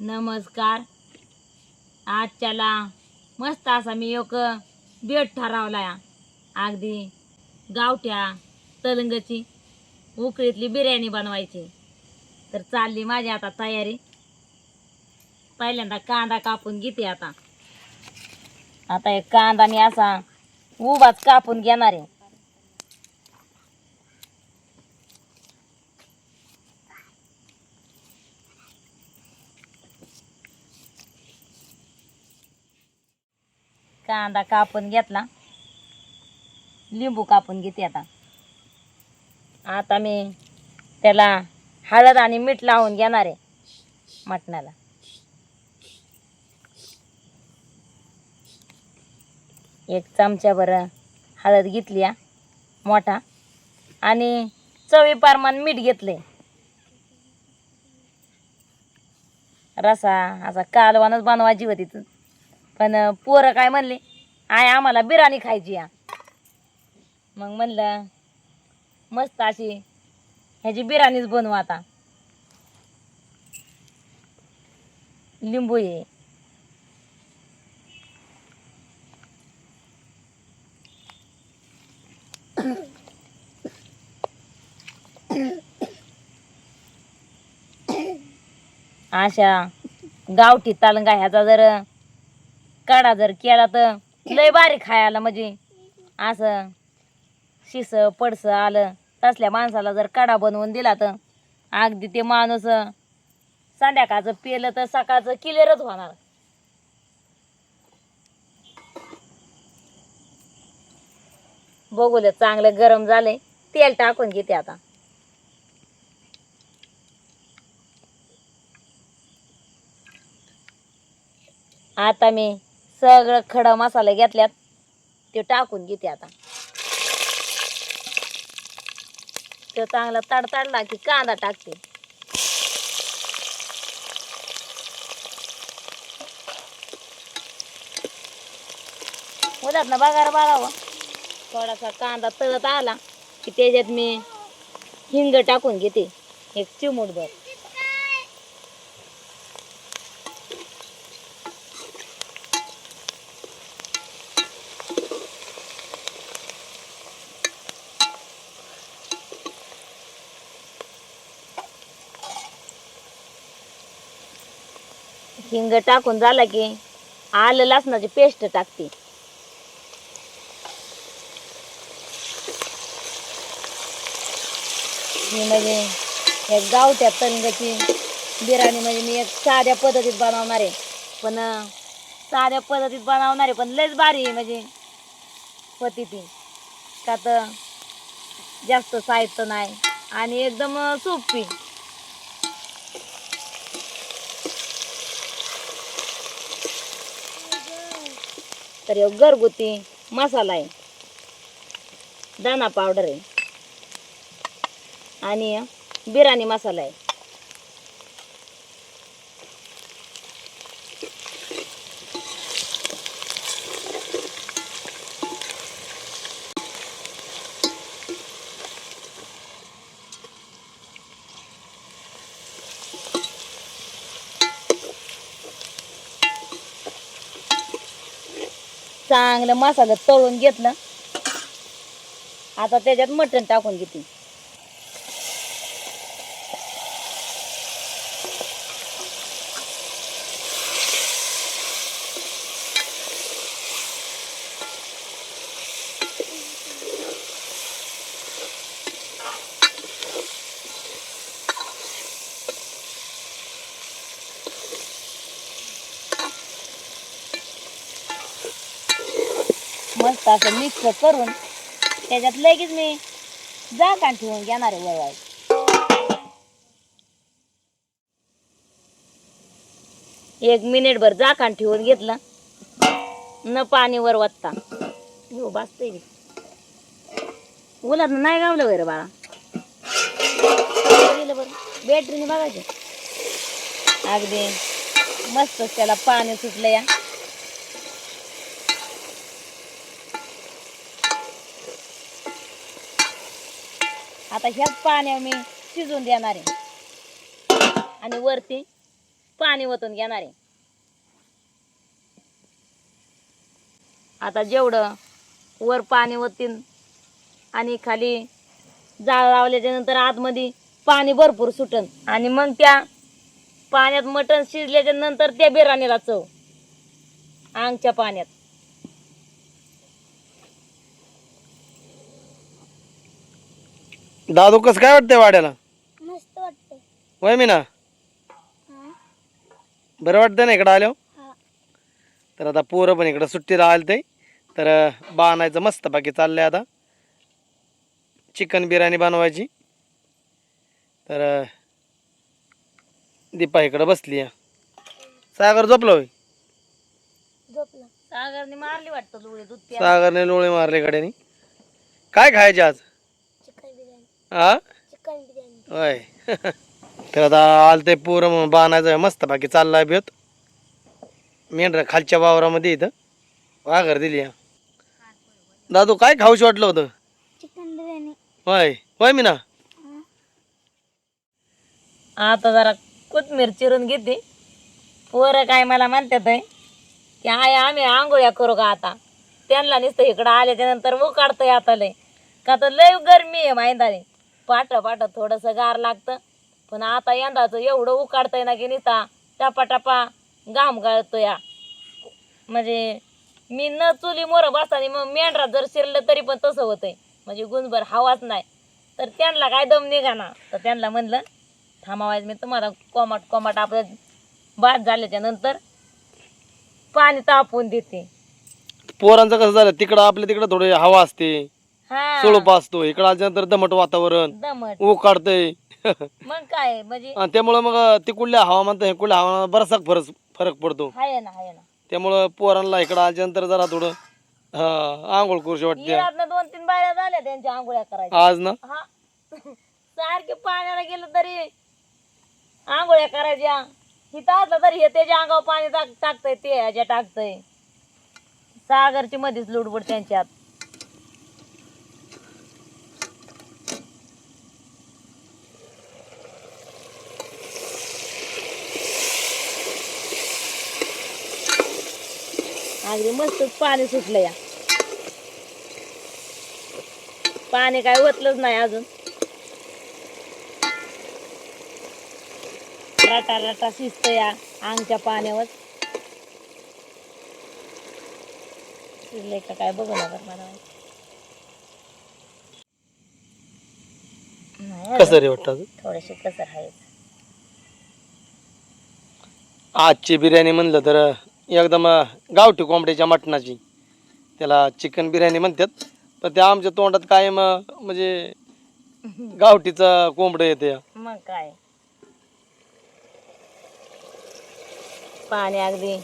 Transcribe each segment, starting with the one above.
नमस्कार. आजच्याला मस्त असा मी एक बेट ठरवला अगदी गावठ्या तलंगची उकळीतली बिर्याणी बनवायची. तर चालली माझी आता तयारी. पहिल्यांदा कांदा कापून घेते आता. आता एक कांदा मी असा उभाच कापून घेणार आहे. कांदा कापून घेतला. लिंबू कापून घेते आता. आता मी त्याला हळद आणि मीठ लावून घेणार आहे मटणाला. एक चमच्याभर हळद घेतली हा, मोठा. आणि चवी प्रमाण मीठ घेतले रसा असा कालवानच बनवायची होती तू पण पोरं काय म्हणले? आय आम्हाला बिर्याणी खायची या. मग म्हणलं मस्त अशी ह्याची बिर्याणीच बनवू आता. लिंबू आहे अशा गावठी तालंगा ह्याचा जर काढा जर केला तर लय भारी खायला म्हणजे. असं शिस पडस आलं तसल्या माणसाला जर कडा बनवून दिला तर अगदी ते माणूस संध्याकाळचं पेलं तर सकाळचं क्लिअरच होणार. बघूले चांगलं गरम झालंय तेल टाकून घेते आता. आता मी सगळं खडा मसाले घेतल्यात. ते टाकून घेते आता. तो चांगला तडतडला की कांदा टाकते. होतात ना बघायला बघावं. थोडासा कांदा तळत आला की त्याच्यात मी हिंग टाकून घेते. एक चिमूटभर. हिंग टाकून झाला की आलं लसणाची पेस्ट टाकते. मी म्हणजे एक गावच्या तंगाची बिर्याणी म्हणजे मी एक साध्या पद्धतीत बनवणार आहे. पण साध्या पद्धतीत बनवणार आहे पण लयच भारी आहे म्हणजे ती. का तर जास्त साहित्य नाही आणि एकदम सोपी. तर हे घरगुती मसाला आहे. दाणा पावडर आहे. आणि बिर्याणी मसाला आहे. चांगलं मसाला तळून घेतलं. आता त्याच्यात मटण टाकून घेते. मस्त असं मिक्स करून त्याच्यात लगेच मी झाकण ठेवून घेणार आहे वळवाय एक मिनिट भर झाकण ठेवून घेतलं. न पाणी वर वत्ता. हो बसते उलात नाही गावलं वैर बाळा. बरं. बॅटरीने बघायचं. अगदी. मस्त त्याला पाणी सुटलं या. आता ह्याच पाण्या मी शिजून देणार आहे. आणि वरती पाणी ओतून घेणार आहे. आता जेवढं वर पाणी ओतीन आणि खाली जाळ लावल्याच्या नंतर आतमध्ये पाणी भरपूर सुटन. आणि मग त्या पाण्यात मटण शिजल्याच्या नंतर त्या बिर्याणीला चव. आंगच्या पाण्यात. दादू कसं काय वाटतंय वाड्याला? मस्त वाटतंय. वय मी ना बरं वाटतं ना इकडं हा. तर आता पोरं पण इकडं सुट्टीला आलं ते तर बाणायचं मस्त बाकी चाललंय आता. चिकन बिर्याणी बनवायची. तर दीपा इकडं बसली आहे सागर झोपलो होय? झोपला. सागरने मारली वाटतं लुळे दूध प्या सागरने लोळे मारले कडेनी काय खायचे आज? हा होय. तर आता आलं ते पोरं म्हणून बांधायचं मस्त बाकी चाललाय बेत. मेंढरा खालच्या वावरामध्ये इथं. वाघर दिली हा. दादू काय खाऊशी वाटलं होतं? चिकन बिर्याणी होय. होय मी ना आता जरा कोथमीर चिरून घेते. पोरं काय मला म्हणतात आहे की आय आम्ही आंघोळ्या करू का आता? त्यांना नुसतं इकडं आल्याच्यानंतर उकाडतंय आता लय. का तर लय गरमी आहे माहिती पाट पाट थोडंसं गार लागतं. पण आता यंदाचं एवढं उकाडतंय ना की निता टपा टपा घाम गाळतो या म्हणजे मी न चुली मोर बसताना मग मेंढरा जर शिरलं तरी पण तसं होतंय. म्हणजे गुंजभर हवाच नाही. तर त्यांना काय दम निघाना? तर त्यांना म्हणलं थांबावायचं मी तुम्हाला कोमाट कोमाट आपलं बाद झाल्याच्यानंतर पाणी तापवून देते. पोरांचं कसं झालं? तिकडं आपल्या तिकडं थोडी हवा असते. सुळूप असतो इकडं आल्यानंतर दमट वातावरण. दमट. काढतंय. मग काय म्हणजे आणि त्यामुळं मग तिकडल्या हवामान हे कुठल्या हवामानात बराचसा फरक फरक पडतो. हाय ना हाय ना. त्यामुळं पोरांना इकडं आल्यानंतर जरा थोडं हा आंघोळ करूशी वाटते. दोन तीन बाया झाल्या त्यांच्या आंघोळ्या करायच्या. आज ना? हा. सारखे पाण्याला गेलं तरी आंघोळ्या करायच्या. हिथं असलं तरी हे त्याच्या अंगावर पाणी टाक टाकतंय ते ह्याच्या टाकतंय. सागरची मध्येच लुडबुड त्यांच्यात. अगदी मस्तच पाणी सुटलं या. पाणी काय ओतलंच नाही अजून. रटा रटा शिजत या अंगच्या पाण्यावर. शिजले का काय बघू नका मला. नाही कसं रे वाटतं? थोडेसे कसं आहे आजची बिर्याणी म्हणलं तर एकदम गावठी कोंबड्याच्या मटणाची. त्याला चिकन बिर्याणी म्हणतात. पण त्या आमच्या तोंडात कायम म्हणजे गावठीचं कोंबडं येते. मग काय? पाणी अगदी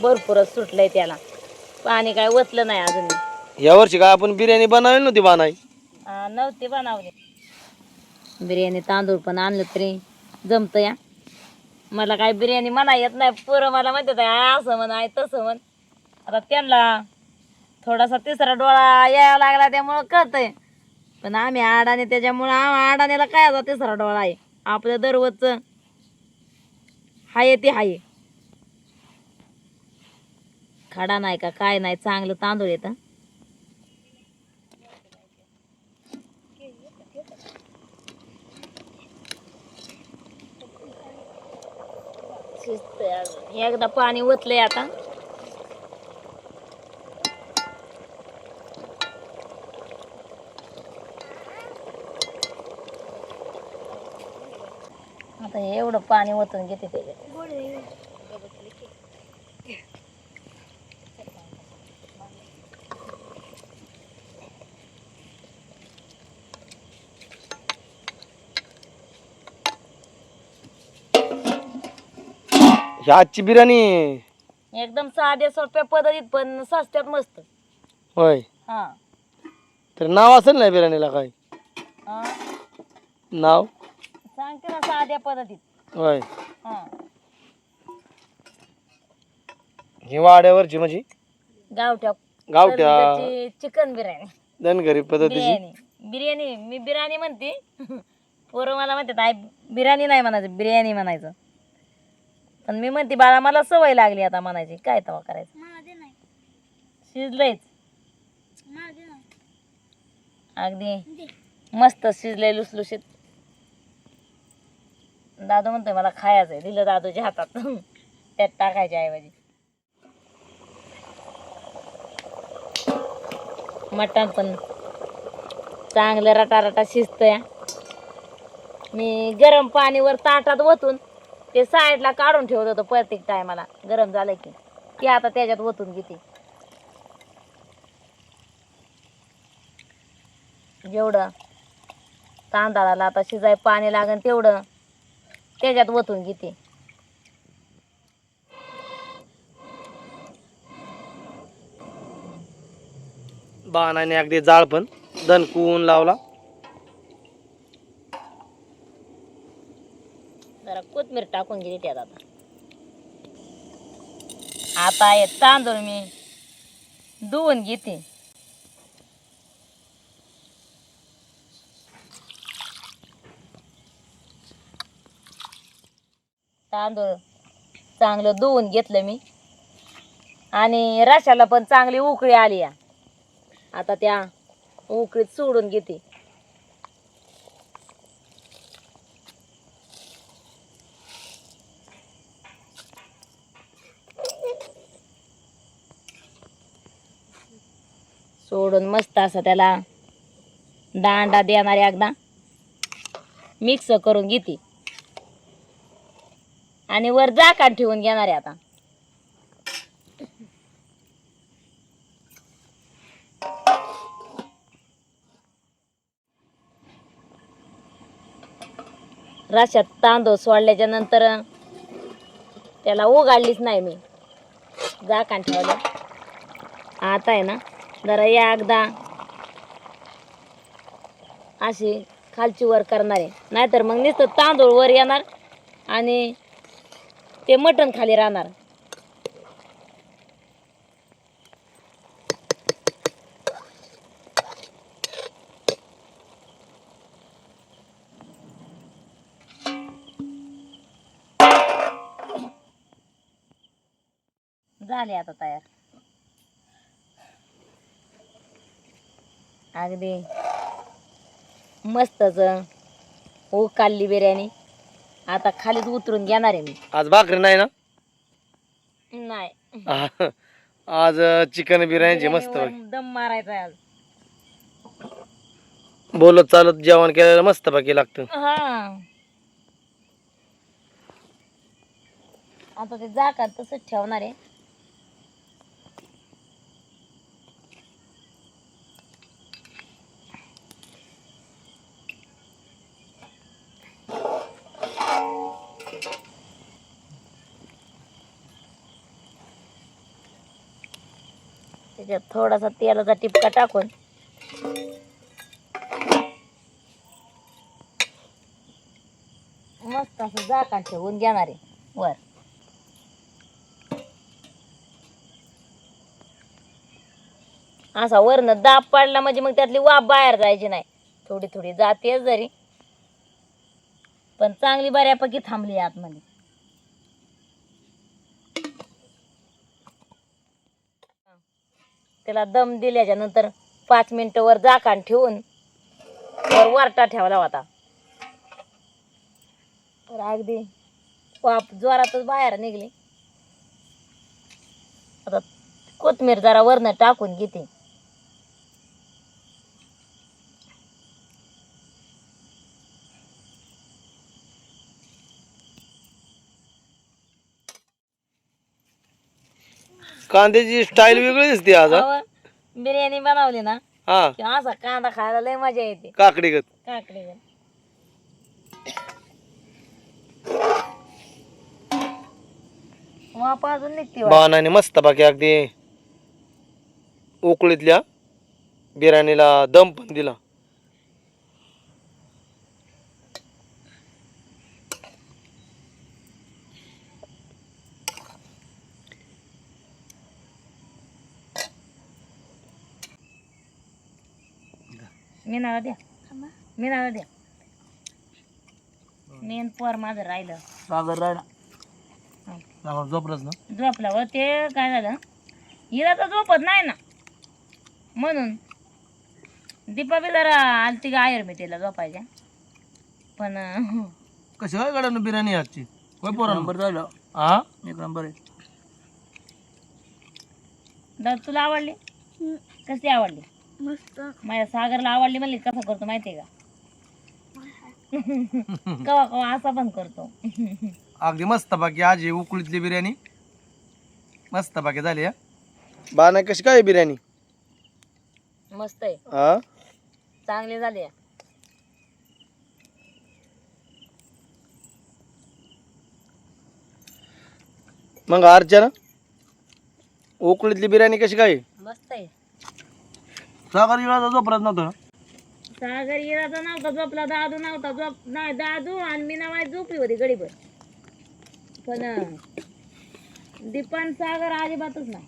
भरपूरच सुटलंय त्याला. पाणी काय ओतलं नाही अजून. या वर्षी काय आपण बिर्याणी बनवली नव्हती बनाई? आ, नव्हती बनवली. बिर्याणी तांदूळ पण आणलं तरी जमतं या. मला काय बिर्याणी म्हणा येत नाही. पोरं मला म्हणतात "आ, असं म्हण आहे तसं म्हण. आता त्यांना थोडासा तिसरा डोळा यायला लागला त्यामुळं कळतंय. पण आम्ही आडाने त्याच्यामुळं आ- आडाण्याला काय आता तिसरा डोळा आहे? आपलं दररोजचं हाय ते हाय. खडा नाही का काय नाही चांगलं तांदूळ येतं. शिजतंय अजून. एकदा पाणी ओतलंय आता आता एवढं पाणी ओतून घेते त्याच्यात ह्या आजची बिर्याणी. एकदम साध्या सोप्या पद्धतीत पण सस्त्यात मस्त. होय. हा. तर नाव असेल ना बिर्याणीला काय हा. नाव? सांगते ना साध्या पद्धतीत. होय. हा. ही वाड्यावरची म्हणजे? गावठ्या. गावठ्या. चिकन बिर्याणी. धनगरी पद्धतीची. बिर्याणी. बिर्याणी मी बिर्याणी म्हणते. पोरं मला म्हणतात आई बिर्याणी नाही म्हणायचं बिर्याणी म्हणायचं. पण मी म्हणते बाळा मला सवय लागली आता म्हणायची. काय तवा करायचं? मला दे नाही. शिजलंयच. मला दे नाही. अगदी. दे. मस्त शिजलंय लुसलुशीत. दादू म्हणतोय मला खायचंय. दिलं दादूच्या हातात. त्यात टाकायच्या ऐवजी. मटण पण चांगलं रटा रटा शिजतंय. मी गरम पाणीवर ताटात ओतून ते साईडला काढून ठेवत होतं प्रत्येक टायमाला. गरम झालं की. ते आता त्याच्यात ओतून घेते. जेवढं तांदळाला आता शिजाय पाणी लागेल तेवढं त्याच्यात ओतून घेते. बाणाने अगदी जाळ पण दणकून लावला जरा कोथमीर टाकून घेते त्यात आता. आता हे तांदूळ मी धुवून घेते. तांदूळ चांगलं धुवून घेतलं मी. आणि राशाला पण चांगली उकळी आली या. आता त्या उकळीत सोडून घेते सोडून मस्त असं त्याला दांडा देणारे एकदा. मिक्स करून घेते. आणि वर झाकण ठेवून घेणार आहे आता. राशात तांदूळ सोडल्याच्या नंतर त्याला उघडलीच नाही मी. जाकान ठेवलं. आता आहे ना. जरा या एकदा अशी खालची वर करणार. आहे नाहीतर मग नुसतं तांदूळ वर येणार आणि ते मटण खाली राहणार. झाले आता तयार. अगदी. मस्तच. हो काढली बिर्याणी. आता खालीच उतरून घेणार आहे मी. आज भाकरी नाही ना? नाही. आज चिकन बिर्याणीची मस्त बिर्याणीवर दम मारायचा आहे आज. बोलत चालत जेवण केलेलं मस्त बाकी लागतं. हा. आता ते जाका तसंच ठेवणार आहे. त्याच्यात थोडासा तेलाचा टिपका टाकून. मस्त असं झाकण ठेवून घेणार आहे. वर. असा वरनं दाब पडला म्हणजे मग त्यातली वाफ बाहेर जायची नाही. थोडी थोडी जाते जरी. पण चांगली बऱ्यापैकी थांबली आतमध्ये. त्याला दम दिल्याच्या नंतर पाच मिनिटं वर झाकण ठेवून वर वरटा ठेवला होता तर अगदी वाप जोरातच बाहेर निघली. आता कोथमीर जरा वरनं टाकून घेते. कांद्याची स्टाईल वेगळी दिसते आज हा? अहो, बिर्याणी बनवली ना हा. की असा कांदा खायला लय मजा येते. काकडी गत. काकडे वाप अजून निघते वाट. बाणाने मस्त बाकी अगदी उकळीतल्या बिर्याणीला दम पण दिला. मीनाला द्या थांबा. मीनाला द्या मेन पोर माझं राहिलं. सागर राहिला झोपलंच ना? झोपल्यावर ते काय झालं? हिला तर झोपत नाही ना. म्हणून दीपा बी जरा आलती का आयर मी तिला झोपायच्या पण अं, कशी काय गाड्यानं बिर्याणी आजची? होय पोरा नंबर झालं. हा एक नंबर आहे. दादा तुला आवडली? कशी आवडली? मस्त. माझ्या सागरला आवडली म्हणली कसं करतो माहितीये का? कवा कवा असा पण करतो. अगदी मस्त बाकी आज ही उकळीतली बिर्याणी. मस्त बाकी झाली हा. बाना कशी काय बिर्याणी? मस्त आहे. हा? चांगली झाली मग अर्चना उकळीतली बिर्याणी कशी काय मस्त आहे. सागर वेळा झोपलाच नव्हता. सागर इराचा नव्हता झोपला दादू नव्हता झोप नाही दादू आणि मी नावाय झोपली होती गडीभर पण अं, दीपान सागर अजिबातच नाही.